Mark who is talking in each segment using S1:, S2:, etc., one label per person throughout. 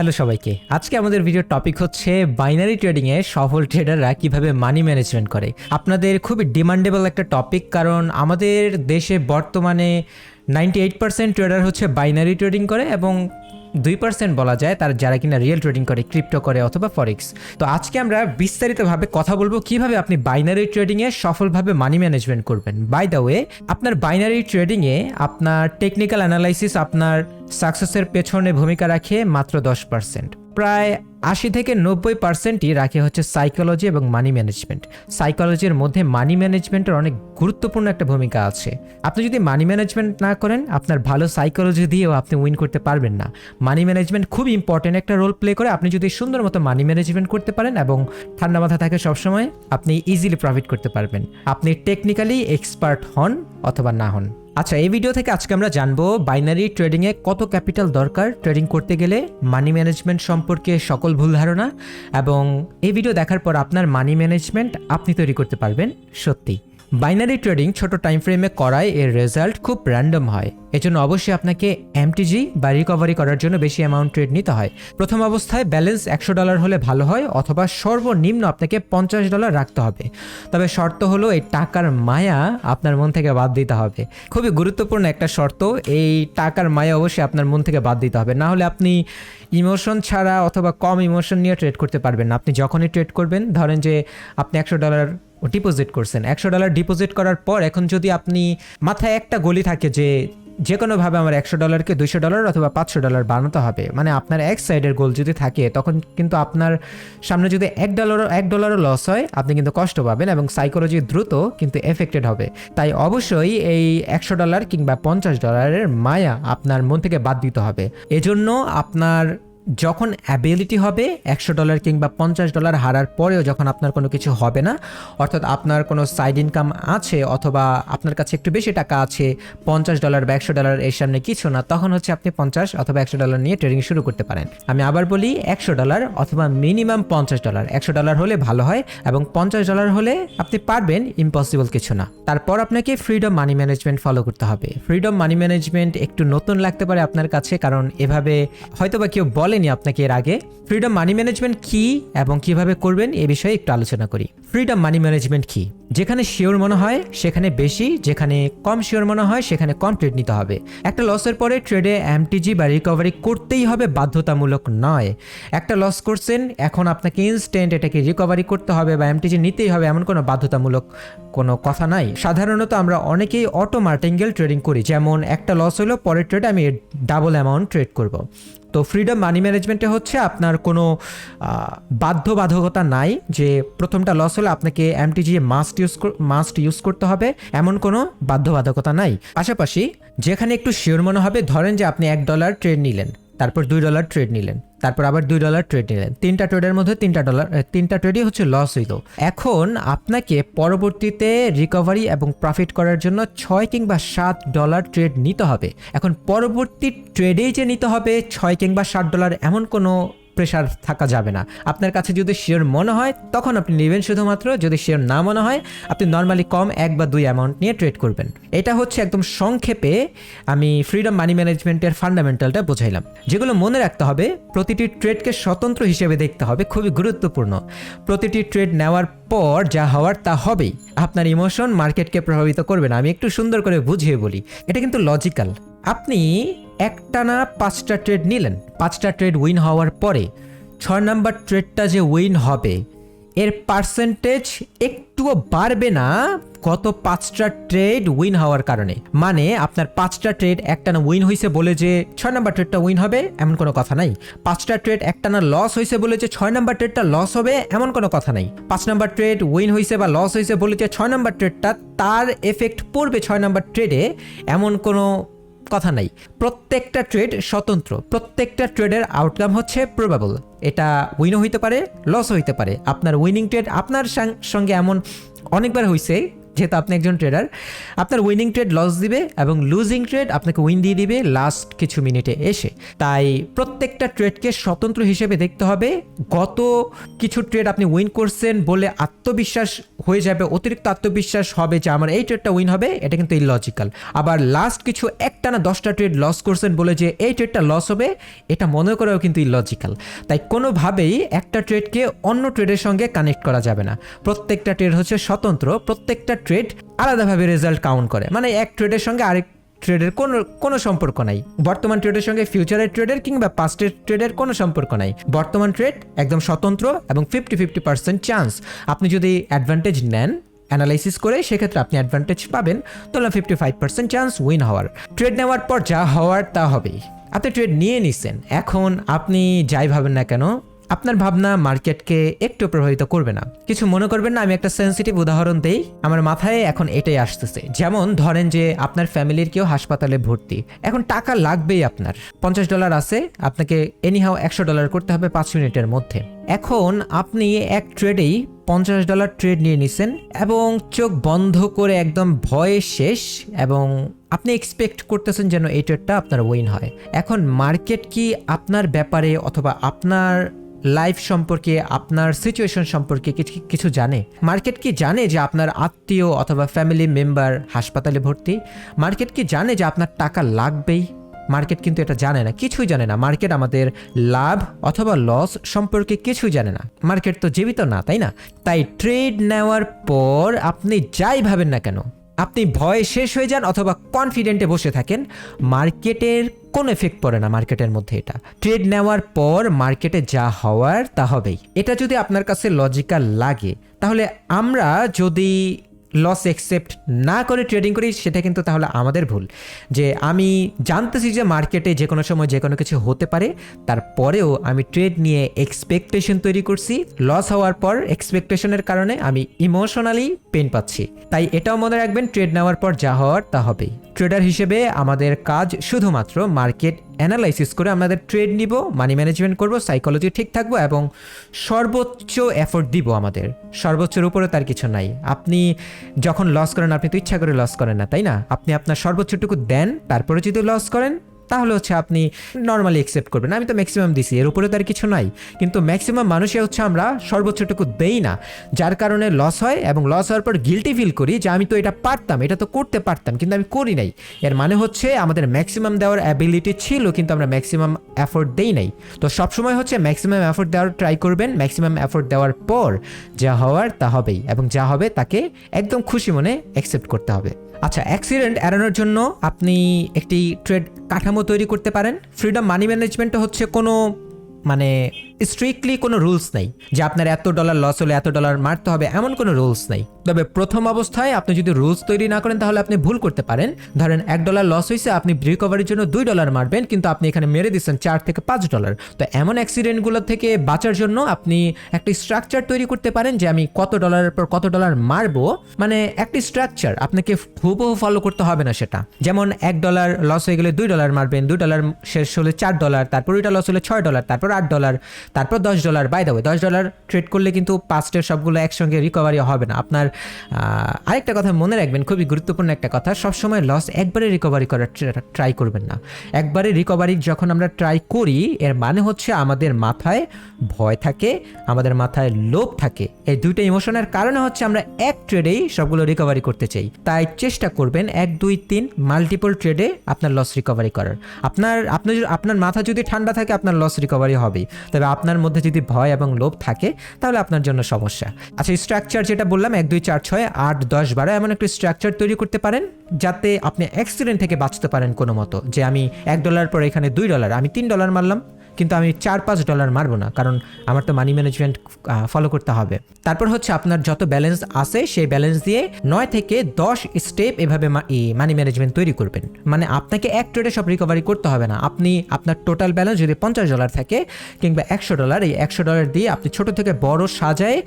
S1: Hello সবাইকে। আজকে আমাদের ভিডিওর টপিক হচ্ছে বাইনারি ট্রেডিংয়ে সফল ট্রেডাররা কীভাবে মানি ম্যানেজমেন্ট করে। আপনাদের খুবই ডিমান্ডেবল একটা টপিক কারণ আমাদের দেশে বর্তমানে নাইনটি এইট পার্সেন্ট ট্রেডার হচ্ছে বাইনারি ট্রেডিং করে এবং দুই পার্সেন্ট বলা যায় তার যারা কিনা রিয়েল ট্রেডিং করে ক্রিপ্টো করে অথবা ফরেক্স তো আজকে আমরা বিস্তারিতভাবে কথা বলব কীভাবে আপনি বাইনারি ট্রেডিংয়ে সফলভাবে মানি ম্যানেজমেন্ট করবেন। বাই দ্য ওয়ে আপনার বাইনারি ট্রেডিংয়ে আপনার টেকনিক্যাল অ্যানালাইসিস আপনার সাকসেসের পেছনে ভূমিকা রাখে মাত্র দশ পার্সেন্ট প্রায় আশি থেকে নব্বই পার্সেন্টই রাখে হচ্ছে সাইকোলজি এবং মানি ম্যানেজমেন্ট সাইকোলজির মধ্যে মানি ম্যানেজমেন্টের অনেক গুরুত্বপূর্ণ একটা ভূমিকা আছে। আপনি যদি মানি ম্যানেজমেন্ট না করেন, আপনার ভালো সাইকোলজি দিয়েও আপনি উইন করতে পারবেন না। মানি ম্যানেজমেন্ট খুব ইম্পর্টেন্ট একটা রোল প্লে করে। আপনি যদি সুন্দর মতো মানি ম্যানেজমেন্ট করতে পারেন এবং ঠান্ডা মাথা থাকে সবসময়, আপনি ইজিলি প্রফিট করতে পারবেন। আপনি টেকনিক্যালি এক্সপার্ট হন অথবা না হন। আচ্ছা এই ভিডিও থেকে আজকে আমরা জানব বাইনারি ট্রেডিংয়ে কত ক্যাপিটাল দরকার ট্রেডিং করতে গেলে মানি ম্যানেজমেন্ট সম্পর্কে সকল ভুল ধারণা এবং এই ভিডিও দেখার পর আপনার মানি ম্যানেজমেন্ট আপনি তৈরি করতে পারবেন সত্যি বাইনারি ট্রেডিং ছোট টাইম ফ্রেমে করায় এর রেজাল্ট খুব র্যান্ডম হয়। এজন্য অবশ্যই আপনাকে এমটিজি বা রিকভারি করার জন্য বেশি অ্যামাউন্ট ট্রেড নিতে হয়। প্রথম অবস্থায় ব্যালেন্স একশো ডলার হলে ভালো হয়, অথবা সর্বনিম্ন আপনাকে পঞ্চাশ ডলার রাখতে হবে। তবে শর্ত হলো এই টাকার মায়া আপনার মন থেকে বাদ দিতে হবে। খুবই গুরুত্বপূর্ণ একটা শর্ত, এই টাকার মায়া অবশ্যই আপনার মন থেকে বাদ দিতে হবে। না হলে আপনি ইমোশন ছাড়া অথবা কম ইমোশন নিয়ে ট্রেড করতে পারবেন আপনি যখনই ট্রেড করবেন, ধরেন যে আপনি একশো ডলার ডিপোজিট করছেন। একশো ডলার ডিপোজিট করার পর এখন যদি আপনি মাথায় একটা গলি থাকে যে যে কোনোভাবে আমার একশো ডলারকে দুইশো ডলার অথবা পাঁচশো ডলার বানাতে হবে মানে আপনার এক সাইডের গোল যদি থাকে, তখন কিন্তু আপনার সামনে যদি এক ডলারও এক ডলারও লস হয়, আপনি কিন্তু কষ্ট পাবেন এবং সাইকোলজি দ্রুত কিন্তু এফেক্টেড হবে। তাই অবশ্যই এই একশো ডলার কিংবা পঞ্চাশ ডলারের মায়া আপনার মন থেকে বাদ দিতে হবে। এজন্য আপনার যখন অ্যাবিলিটি হবে, একশো ডলার কিংবা পঞ্চাশ ডলার হারার পরেও যখন আপনার কোনো কিছু হবে না, অর্থাৎ আপনার কোনো সাইড ইনকাম আছে অথবা আপনার কাছে একটু বেশি টাকা আছে, পঞ্চাশ ডলার বা একশো ডলার এর সামনে কিছু না, তখন হচ্ছে আপনি পঞ্চাশ অথবা একশো ডলার নিয়ে ট্রেডিং শুরু করতে পারেন। আমি আবার বলি একশো ডলার অথবা মিনিমাম পঞ্চাশ ডলার একশো ডলার হলে ভালো হয় এবং পঞ্চাশ ডলার হলে আপনি পারবেন ইম্পসিবল কিছু না। তারপর আপনাকে ফ্রিডম মানি ম্যানেজমেন্ট ফলো করতে হবে। ফ্রিডম মানি ম্যানেজমেন্ট একটু নতুন লাগতে পারে আপনার কাছে, কারণ এভাবে হয়তোবা কেউ বলেনি আপনাকে এর আগে? ফ্রিডম মানি ম্যানেজমেন্ট কি এবং কীভাবে করবেন এ বিষয়ে একটু আলোচনা করি। ফ্রিডম মানি ম্যানেজমেন্ট কি? যেখানে শিওর মনে হয়, সেখানে বেশি, যেখানে কম শিওর মনে হয়, সেখানে কম ট্রেড নিতে হবে। একটা লসের পরে ট্রেডে এমটিজি বা রিকভারি করতেই হবে বাধ্যতামূলক নয়। একটা লস করছেন, এখন আপনাকে ইনস্ট্যান্ট এটাকে রিকভারি করতে হবে বা এমটিজি নিতেই হবে এমন কোনো বাধ্যতামূলক কোনো কথা নাই। সাধারণত আমরা অনেকেই অটো মার্টিঙ্গেল ট্রেডিং করি। যেমন, একটা লস হলো, পরের ট্রেডে আমি ডাবল অ্যামাউন্ট ট্রেড করব। তো ফ্রিডম মানি ম্যানেজমেন্টে হচ্ছে আপনার কোনো বাধ্যবাধকতা নাই যে প্রথমটা লস হলে আপনাকে MTG must use must use করতে হবে, এমন কোনো বাধ্যবাধকতা নাই। পাশাপাশি যেখানে একটু শিওর মনে হবে, ধরেন যে আপনি এক ডলার ট্রেড নিলেন, তারপর দুই ডলার ট্রেড নিলেন। তারপর আবার দুই ডলার ট্রেড নিলেন। তিনটা ট্রেডের মধ্যে তিনটা ডলার তিনটা ট্রেডই হচ্ছে লস হইল। এখন আপনাকে পরবর্তীতে রিকভারি এবং প্রফিট করার জন্য ছয় কিংবা সাত ডলার ট্রেড নিতে হবে। এখন পরবর্তী ট্রেডেই যে নিতে হবে, ছয় কিংবা সাত ডলার এমন কোনো প্রেশার থাকা যাবে না। আপনার কাছে যদি শেয়ার মনে হয়, তখন আপনি নেবেন শুধুমাত্র যদি শেয়ার না মনে হয়, আপনি নর্মালি কম এক বা দুই অ্যামাউন্ট নিয়ে ট্রেড করবেন। এটা হচ্ছে একদম সংক্ষেপে আমি ফ্রিডম মানি ম্যানেজমেন্টের ফান্ডামেন্টালটা বোঝাইলাম। যেগুলো মনে রাখতে হবে, প্রতিটি ট্রেডকে স্বতন্ত্র হিসেবে দেখতে হবে, খুবই গুরুত্বপূর্ণ। প্রতিটি ট্রেড নেওয়ার পর যা হওয়ার তা হবেই। আপনার ইমোশন মার্কেটকে প্রভাবিত করবে না। আমি একটু সুন্দর করে বুঝিয়ে বলি। এটা কিন্তু লজিক্যাল আপনি একটানা পাঁচটা ট্রেড নিলেন। পাঁচটা ট্রেড উইন হওয়ার পরে ছয় নাম্বার ট্রেডটা যে উইন হবে, এর পার্সেন্টেজ একটুও বাড়বে না গত পাঁচটা ট্রেড উইন হওয়ার কারণে। মানে আপনার পাঁচটা ট্রেড একটানা উইন হয়েছে বলে যে ছয় নাম্বার ট্রেডটা উইন হবে, এমন কোনো কথা নাই। পাঁচটা ট্রেড একটানা লস হয়েছে বলে যে ছয় নাম্বার ট্রেডটা লস হবে, এমন কোনো কথা নাই। পাঁচ নাম্বার ট্রেড উইন হয়েছে বা লস হয়েছে বলে যে ছয় নাম্বার ট্রেডটা তার এফেক্ট পড়বে ছয় নাম্বার ট্রেডে এমন কোনো কথা নাই। প্রত্যেকটা ট্রেড স্বতন্ত্র। প্রত্যেকটা ট্রেডের আউটকাম হচ্ছে প্রবাবল এটা উইনও হইতে পারে লসও হইতে পারে। আপনার উইনিং ট্রেড আপনার সঙ্গে এমন অনেকবার হয়েছে যেহেতু আপনি একজন ট্রেডার আপনার উইনিং ট্রেড লস দিবে এবং লুজিং ট্রেড আপনাকে উইন দিয়ে দিবে লাস্ট কিছু মিনিটে এসে। তাই প্রত্যেকটা ট্রেডকে স্বতন্ত্র হিসেবে দেখতে হবে, গত কিছু ট্রেড আপনি উইন করছেন বলে আত্মবিশ্বাস হয়ে যাবে, অতিরিক্ত আত্মবিশ্বাস হবে যে আমার এই ট্রেডটা উইন হবে, এটা কিন্তু ইলজিক্যাল আবার লাস্ট কিছু একটা না দশটা ট্রেড লস করছেন বলে যে এই ট্রেডটা লস হবে, এটা মনে করেও কিন্তু ইলজিক্যাল তাই কোনোভাবেই একটা ট্রেডকে অন্য ট্রেডের সঙ্গে কানেক্ট করা যাবে না। প্রত্যেকটা ট্রেড হচ্ছে স্বতন্ত্র, প্রত্যেকটা ট্রেড আলাদাভাবে রেজাল্ট কাউন্ট করে। মানে এক ট্রেডের সঙ্গে আরেক ট্রেডের কোনো কোনো সম্পর্ক নাই। বর্তমান ট্রেডের সঙ্গে ফিউচারের ট্রেডের কিংবা পাস্টের ট্রেডের কোনো সম্পর্ক নাই। বর্তমান ট্রেড একদম স্বতন্ত্র এবং ফিফটি ফিফটি পার্সেন্ট চান্স আপনি যদি অ্যাডভান্টেজ নেন অ্যানালাইসিস করে, সেক্ষেত্রে আপনি অ্যাডভান্টেজ পাবেন তাহলে fifty five percent chance win হওয়ার। ট্রেড নেওয়ার পর যা হওয়ার তা হবেই। আপনি ট্রেড নিয়ে নিছেন। এখন আপনি যাই ভাবেন না কেন আপনার ভাবনা মার্কেটকে একটু প্রভাবিত করবে না। কিছু মনে করবেন না, আমি একটা সেন্সিটিভ উদাহরণ দেই। আমার মাথায় এখন এটাই আসতেছে। যেমন ধরেন যে আপনার ফ্যামিলির কেউ হাসপাতালে ভর্তি। এখন টাকা লাগবেই আপনার। পঞ্চাশ ডলার আছে, আপনাকে এনিহাও একশো ডলার করতে হবে পাঁচ মিনিটের মধ্যে। এখন আপনি এক ট্রেডেই পঞ্চাশ ডলার ট্রেড নিয়ে নিছেন এবং চোখ বন্ধ করে একদম ভয়ে শেষ এবং আপনি এক্সপেক্ট করতেছেন যেন এই ট্রেডটা আপনার উইন হয়। এখন মার্কেট কি আপনার ব্যাপারে অথবা আপনার লাইফ সম্পর্কে, আপনার সিচুয়েশন সম্পর্কে কিছু জানে? মার্কেট কি জানে যে আপনার আত্মীয় অথবা ফ্যামিলি মেম্বার হাসপাতালে ভর্তি? মার্কেট কি জানে যে আপনার টাকা লাগবেই? মার্কেট কিন্তু এটা জানে না, কিছুই জানে না। মার্কেট আমাদের লাভ অথবা লস সম্পর্কে কিছুই জানে না। মার্কেট তো জীবিত না, তাই না? তাই ট্রেড নেওয়ার পর আপনি যাই ভাবেন না কেন আপনি ভয়ে শেষ হয়ে যান অথবা কনফিডেন্টে বসে থাকেন মার্কেটের কোনো এফেক্ট পড়ে না মার্কেটের মধ্যে এটা। ট্রেড নেওয়ার পর মার্কেটে যা হওয়ার তা হবেই। এটা যদি আপনার কাছে লজিক্যাল লাগে, তাহলে আমরা যদি লস একসেপ্ট না করে ট্রেডিং করি, সেটা কিন্তু তাহলে আমাদের ভুল। যে আমি জানতেছি যে মার্কেটে যে কোনো সময় যে কোনো কিছু হতে পারে, তারপরেও আমি ট্রেড নিয়ে এক্সপেকটেশন তৈরি করছি। লস হওয়ার পর এক্সপেকটেশনের কারণে আমি ইমোশনালি পেন পাচ্ছি। তাই এটাও মনে রাখবেন ট্রেড নেওয়ার পর যা হওয়ার তা হবেই। ট্রেডার হিসেবে আমাদের কাজ শুধুমাত্র মার্কেট অ্যানালাইসিস করে আমাদের ট্রেড নিব, মানি ম্যানেজমেন্ট করব, সাইকোলজি ঠিক থাকব এবং সর্বোচ্চ এফোর্ট দিব আমাদের। সর্বোচ্চের উপরে তার কিছু নাই। আপনি যখন লস করেন, আপনি তো ইচ্ছা করে লস করেন না, তাই না? আপনি আপনার সর্বোচ্চটুকু দেন, তারপরে যদি লস করেন তাহলে হচ্ছে আপনি নর্মালি অ্যাকসেপ্ট করবেন। আমি তো ম্যাক্সিমাম দিছি, এর উপরে তার কিছু নাই। কিন্তু ম্যাক্সিমাম মানুষই হচ্ছে আমরা সর্বোচ্চটুকু দেই না। যার কারণে লস হয় এবং লস হওয়ার পর গিলটি ফিল করি যে আমি তো এটা পারতাম, এটা তো করতে পারতাম, কিন্তু আমি করি নাই। এর মানে হচ্ছে আমাদের ম্যাক্সিমাম দেওয়ার অ্যাবিলিটি ছিল, কিন্তু আমরা ম্যাক্সিমাম এফোর্ট দেই নাই। তো সবসময় হচ্ছে ম্যাক্সিমাম এফোর্ট দেওয়ার ট্রাই করবেন ম্যাক্সিমাম এফোর্ট দেওয়ার পর যা হওয়ার তা হবেই এবং যা হবে তাকে একদম খুশি মনে অ্যাকসেপ্ট করতে হবে। আচ্ছা অ্যাক্সিডেন্ট এড়ানোর জন্য আপনি একটি ট্রেড কাঠামো তৈরি করতে পারেন। ফ্রিডম মানি ম্যানেজমেন্ট হচ্ছে কোনো মানে স্ট্রিক্টলি কোনো রুলস নেই যে আপনার এত ডলার লস হলে এত ডলার মারতে হবে, এমন কোনো রুলস নেই। তবে প্রথম অবস্থায় আপনি যদি রুলস তৈরি না করেন, তাহলে আপনি ভুল করতে পারেন। ধরেন এক ডলার লস হয়েছে, আপনি রিকভারির জন্য দুই ডলার মারবেন, কিন্তু আপনি এখানে মেরে দিচ্ছেন চার থেকে পাঁচ ডলার তো এমন অ্যাক্সিডেন্টগুলো থেকে বাঁচার জন্য আপনি একটি স্ট্রাকচার তৈরি করতে পারেন যে আমি কত ডলারের পর কত ডলার মারবো। মানে একটি স্ট্রাকচার আপনাকে হুবহু ফলো করতে হবে না সেটা। যেমন এক ডলার লস হয়ে গেলে দুই ডলার মারবেন, দুই ডলার শেষ হলে চার ডলার তারপর ওইটা লস হলে ছয় ডলার তারপর আট ডলার তারপর দশ ডলার বাই দেবে দশ ডলার ট্রেড করলে কিন্তু পাঁচটের সবগুলো একসঙ্গে রিকভারি হবে না। আপনার আরেকটা কথা মনে রাখবেন, খুবই গুরুত্বপূর্ণ একটা কথা, সবসময় লস একবারে রিকভারি করার ট্রাই করবেন না। একবারে রিকভারি যখন আমরা ট্রাই করি, এর মানে হচ্ছে আমাদের মাথায় ভয় থাকে, আমাদের মাথায় লোভ থাকে। এই দুইটা ইমোশনের কারণে হচ্ছে আমরা এক ট্রেডেই সবগুলো রিকভারি করতে চাই। তাই চেষ্টা করবেন এক, দুই, তিন মাল্টিপল ট্রেডে আপনার লস রিকভারি করার। আপনার, আপনি যদি- আপনার মাথা যদি ঠান্ডা থাকে, আপনার লস রিকভারি হবেই। তবে আপনার মধ্যে যদি ভয় এবং লোভ থাকে, তাহলে আপনার জন্য সমস্যা। আচ্ছা স্ট্রাকচার যেটা বললাম, এক, দুই, চার, ছয়, আট, দশ, বারো, এমন একটা স্ট্রাকচার তৈরি করতে পারেন, যাতে আপনি অ্যাক্সিডেন্ট থেকে বাঁচতে পারেন কোনো মতো যে আমি এক ডলার পর এখানে দুই ডলার আমি তিন ডলার মারলাম কিন্তু আমি চার পাঁচ ডলার মারবো না, কারণ আমার তো মানি ম্যানেজমেন্ট ফলো করতে হবে। তারপর হচ্ছে আপনার যত ব্যালেন্স আছে, সেই ব্যালেন্স দিয়ে নয় থেকে দশ স্টেপ এভাবে মানি ম্যানেজমেন্ট তৈরি করবেন। মানে আপনাকে এক ট্রেডে সব রিকভারি করতে হবে না। আপনি আপনার টোটাল ব্যালেন্স যদি পঞ্চাশ ডলার থাকে, কিংবা একশো ডলার এই একশো ডলার দিয়ে আপনি ছোট থেকে বড় সাজায়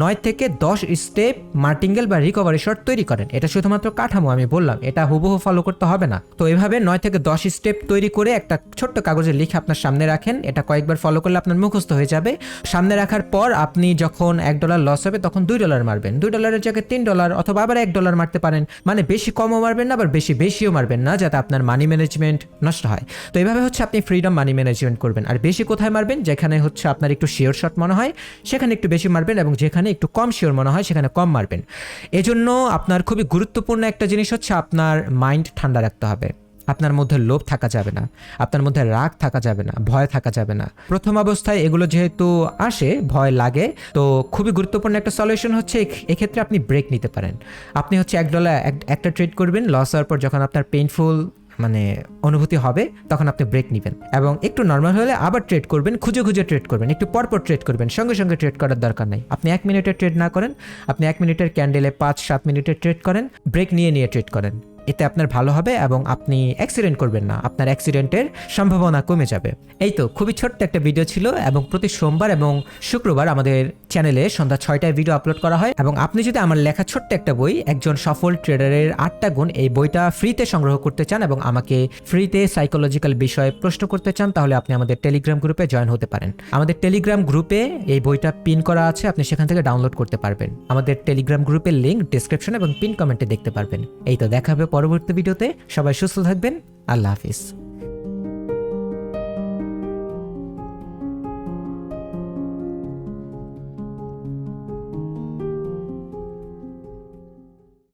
S1: নয় থেকে দশ স্টেপ মার্টিঙ্গেল বা রিকভারি শর্ট তৈরি করেন। এটা শুধুমাত্র কাঠামো, আমি বললাম। এটা হুবহু ফলো করতে হবে না। তো এভাবে নয় থেকে দশ স্টেপ তৈরি করে একটা ছোট্ট কাগজে লিখে আপনার সামনে রাখেন। রাখেন এটা কয়েকবার ফলো করলে আপনার মুখস্থ হয়ে যাবে। সামনে রাখার পর আপনি যখন এক ডলার লস হবে, তখন দুই ডলার মারবেন। দুই ডলারের জায়গায় তিন ডলার অথবা আবার এক ডলার মারতে পারেন। মানে বেশি কমও মারবেন না, আবার বেশি বেশিও মারবেন না, যাতে আপনার মানি ম্যানেজমেন্ট নষ্ট হয়। তো এইভাবে হচ্ছে আপনি ফ্রিডম মানি ম্যানেজমেন্ট করবেন। আর বেশি কোথায় মারবেন? যেখানে হচ্ছে আপনার একটু শিওর শট মনে হয়, সেখানে একটু বেশি মারবেন এবং যেখানে একটু কম শিওর মনে হয়, সেখানে কম মারবেন। এজন্য আপনার খুবই গুরুত্বপূর্ণ একটা জিনিস হচ্ছে আপনার মাইন্ড ঠান্ডা রাখতে হবে। আপনার মধ্যে লোভ থাকা যাবে না, আপনার মধ্যে রাগ থাকা যাবে না, ভয় থাকা যাবে না। প্রথম অবস্থায় এগুলো যেহেতু আসে, ভয় লাগে, তো খুবই গুরুত্বপূর্ণ একটা সলিউশন হচ্ছে এক্ষেত্রে আপনি ব্রেক নিতে পারেন। আপনি হচ্ছে এক ডলার এক- একটা ট্রেড করবেন লস হওয়ার পর যখন আপনার পেইনফুল মানে অনুভূতি হবে, তখন আপনি ব্রেক নেবেন। এবং একটু নর্মাল হলে আবার ট্রেড করবেন, খুঁজে খুঁজে ট্রেড করবেন, একটু পরপর ট্রেড করবেন, সঙ্গে সঙ্গে ট্রেড করার দরকার নাই। আপনি এক মিনিটের ট্রেড না করেন, আপনি এক মিনিটের ক্যান্ডেলে পাঁচ সাত মিনিটের ট্রেড করেন ব্রেক নিয়ে নিয়ে ট্রেড করেন। এতে আপনার ভালো হবে এবং আপনি অ্যাক্সিডেন্ট করবেন না। আপনার অ্যাক্সিডেন্টের সম্ভাবনা কমে যাবে। এই তো, খুবই ছোট্ট একটা ভিডিও ছিল এবং প্রতি সোমবার এবং শুক্রবার আমাদের চ্যানেলে সন্ধ্যা ছয়টায় ভিডিও আপলোড করা হয় এবং আপনি যদি আমার লেখা ছোট্ট একটা বই, একজন সফল ট্রেডারের আটটা গুণ এই বইটা ফ্রিতে সংগ্রহ করতে চান এবং আমাকে ফ্রিতে সাইকোলজিক্যাল বিষয়ে প্রশ্ন করতে চান, তাহলে আপনি আমাদের টেলিগ্রাম গ্রুপে জয়েন হতে পারেন। আমাদের টেলিগ্রাম গ্রুপে এই বইটা পিন করা আছে, আপনি সেখান থেকে ডাউনলোড করতে পারবেন। আমাদের টেলিগ্রাম গ্রুপের লিঙ্ক ডিসক্রিপশন এবং পিন কমেন্টে দেখতে পারবেন। এই তো, দেখা হবে পরবর্তী ভিডিওতে সবাই সুস্থ থাকবেন। আল্লাহ হাফিজ।